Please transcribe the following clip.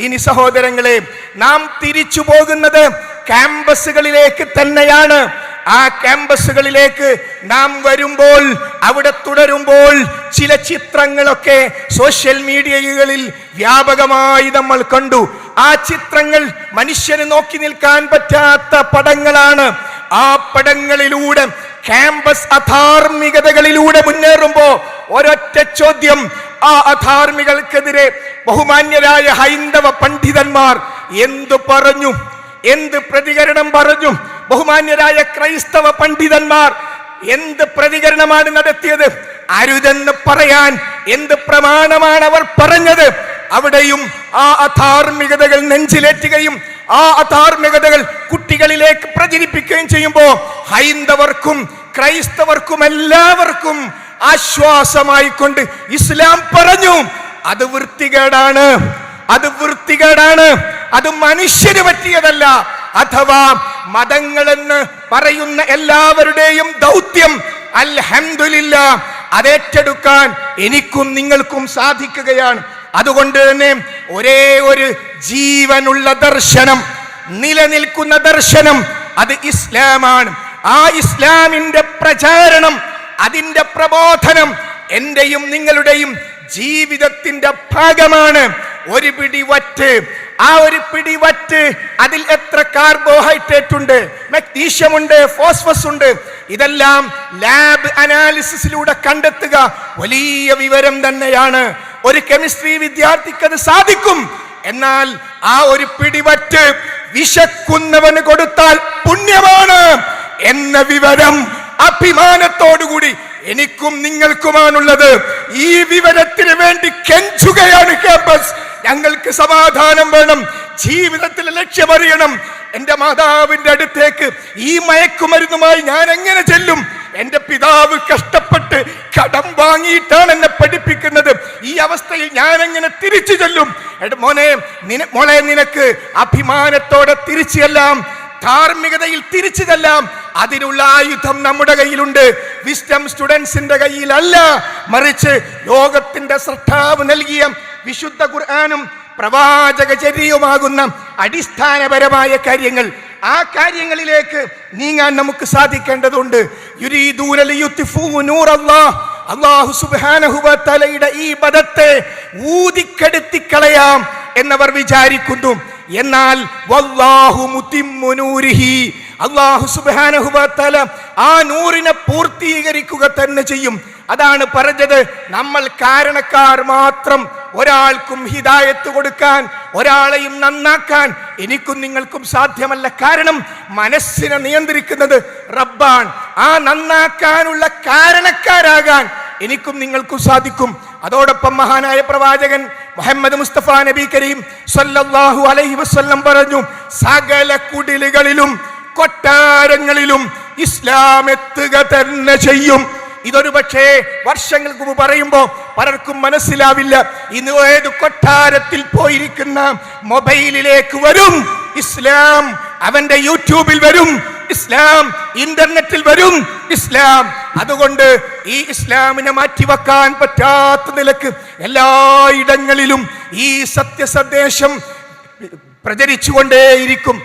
ഇനി സഹോദരങ്ങളെ നാം തിരിച്ചു പോകുന്നത് ക്യാമ്പസുകളിലേക്ക് തന്നെയാണ്. ആ ക്യാമ്പസുകളിലേക്ക് നാം വരുമ്പോൾ അവിടെ തുടരുമ്പോൾ ചില ചിത്രങ്ങളൊക്കെ സോഷ്യൽ മീഡിയകളിൽ വ്യാപകമായി നമ്മൾ കണ്ടു. ആ ചിത്രങ്ങൾ മനുഷ്യന് നോക്കി നിൽക്കാൻ പറ്റാത്ത പടങ്ങളാണ്. ആ പടങ്ങളിലൂടെ ക്യാമ്പസ് അധാർമികതകളിലൂടെ മുന്നേറുമ്പോ ഒരൊറ്റ ചോദ്യം ആ അധാർമികൾക്കെതിരെ ബഹുമാന്യരായ ഹൈന്ദവ പണ്ഡിതന്മാർ എന്തു പറഞ്ഞു? എന്ത് പ്രതികരണം പറഞ്ഞു? ബഹുമാന്യരായ ക്രൈസ്തവ പണ്ഡിതന്മാർ എന്ത് പ്രതികരണമാണ് നടത്തിയത്? അരുതെന്ന് പറയാൻ എന്ത് പ്രമാണമാണ് അവർ പറഞ്ഞത്? അവിടെയും ആ അധാർമികതകൾ നെഞ്ചിലേറ്റുകയും ആ അധാർമികതകൾ കുട്ടികളിലേക്ക് പ്രചരിപ്പിക്കുകയും ചെയ്യുമ്പോൾ ഹൈന്ദവർക്കും ക്രൈസ്തവർക്കും എല്ലാവർക്കും ആശ്വാസമായി കൊണ്ട് ഇസ്ലാം പറഞ്ഞു അത് വൃത്തികേടാണ് അത് വൃത്തികേടാണ് അത് മനുഷ്യന് പറ്റിയതല്ല. അഥവാ മതങ്ങളെന്ന് പറയുന്ന എല്ലാവരുടെയും ദൗത്യം അൽഹംദുലില്ല അതേറ്റെടുക്കാൻ എനിക്കും നിങ്ങൾക്കും സാധിക്കുകയാണ്. അതുകൊണ്ട് തന്നെ ഒരേ ഒരു ജീവനുള്ള ദർശനം നിലനിൽക്കുന്ന ദർശനം അത് ഇസ്ലാമാണ്. ആ ഇസ്ലാമിന്റെ പ്രചാരണം അതിന്റെ പ്രബോധനം എന്റെയും നിങ്ങളുടെയും ജീവിതത്തിന്റെ ഭാഗമാണ്. ഒരു പിടി വറ്റ് ആ ഒരു പിടി വറ്റ് അതിൽ എത്ര കാർബോഹൈഡ്രേറ്റ് ഉണ്ട് മഗ്നീഷ്യം ഉണ്ട് ഫോസ്ഫസ് ഉണ്ട് ഇതെല്ലാം ലാബ് അനാലിസിസിലൂടെ കണ്ടെത്തുക വലിയ വിവരം തന്നെയാണ്. ഒരു കെമിസ്ട്രി വിദ്യാർത്ഥിക്ക് അത് സാധിക്കും. എന്നാൽ ആ ഒരു പിടിവറ്റ് വിശക്കുന്നവന് കൊടുത്താൽ പുണ്യമാണ് എന്ന വിവരം അഭിമാനത്തോടുകൂടി എനിക്കും നിങ്ങൾക്കുമാണുള്ളത്. ഈ വിവരത്തിന് വേണ്ടി കെഞ്ചുകയാണ് ക്യാമ്പസ്. ഞങ്ങൾക്ക് സമാധാനം വേണം ജീവിതത്തിലെ ലക്ഷ്യമറിയണം. എന്റെ മാതാവിന്റെ അടുത്തേക്ക് ഈ മയക്കുമരുന്നുമായി ഞാൻ എങ്ങനെ ചെല്ലും? എന്റെ പിതാവ് കഷ്ടപ്പെട്ട് കടം വാങ്ങിയിട്ടാണ് എന്നെ പഠിപ്പിക്കുന്നത്. ഈ അവസ്ഥയിൽ ഞാൻ എങ്ങനെ തിരിച്ചു ചെല്ലും? മോനെ മോളെ നിനക്ക് അഭിമാനത്തോടെ തിരിച്ചു ചെല്ലാം. ധാർമ്മികതയിൽ തിരിച്ചു ചെല്ലാം. അതിനുള്ള ആയുധം നമ്മുടെ കയ്യിലുണ്ട്. വിസ്റ്റം സ്റ്റുഡൻസിന്റെ കയ്യിലല്ല. മറിച്ച് ലോകത്തിന്റെ ശ്രദ്ധാവ് നൽകിയ വിശുദ്ധ ഖുർആാനും പ്രവാചക ചര്യവുമാകുന്ന അടിസ്ഥാനപരമായ കാര്യങ്ങൾ. ആ കാര്യങ്ങളിലേക്ക് നീങ്ങാൻ നമുക്ക് സാധിക്കേണ്ടതുണ്ട്. യുരീദൂന ലിയുത്ഫൂ നൂറല്ലാഹ്. അല്ലാഹു സുബാനഹുബലയുടെ ഈ പദത്തെ ഊതിക്കെടുത്തിക്കളയാം എന്നവർ വിചാരിക്കുന്നു. എന്നാൽ അള്ളാഹു സുബാനഹുബല ആ നൂറിനെ പൂർത്തീകരിക്കുക തന്നെ ചെയ്യും. അതാണ് പറഞ്ഞത്. നമ്മൾ കാരണക്കാർ മാത്രം ഒരാൾക്കും ഹിതായത്ത് കൊടുക്കാൻ ഒരാളെയും നന്നാക്കാൻ എനിക്കും നിങ്ങൾക്കും സാധ്യമല്ല. കാരണം മനസ്സിനെ നിയന്ത്രിക്കുന്നത് റബ്ബാൻ ആ നന്നാക്കാനുള്ള കാരണക്കാരാകാൻ എനിക്കും നിങ്ങൾക്കും സാധിക്കും. അതോടൊപ്പം മഹാനായ പ്രവാചകൻ മുഹമ്മദ് മുസ്തഫ നബി കരീം സല്ലല്ലാഹു അലൈഹി വസല്ലം പറഞ്ഞു സകല കുടിലുകളിലും കൊട്ടാരങ്ങളിലും ഇസ്ലാം എത്തുക തന്നെ ചെയ്യും. ഇതൊരു പക്ഷേ വർഷങ്ങൾക്ക് മുമ്പ് പറയുമ്പോൾ പലർക്കും മനസ്സിലാവില്ല. ഇന്ന് ഏത് കൊട്ടാരത്തിൽ പോയിരിക്കുന്ന മൊബൈലിലേക്ക് വരും? ഇസ്ലാം അവന്റെ യൂട്യൂബിൽ വരും ഇസ്ലാം ഇന്റർനെറ്റിൽ വരും ഇസ്ലാം. അതുകൊണ്ട് ഈ ഇസ്ലാമിനെ മാറ്റിവെക്കാൻ പറ്റാത്ത നിലയ്ക്ക് എല്ലായിടങ്ങളിലും ഈ സത്യസന്ദേശം പ്രചരിച്ചുകൊണ്ടേയിരിക്കും.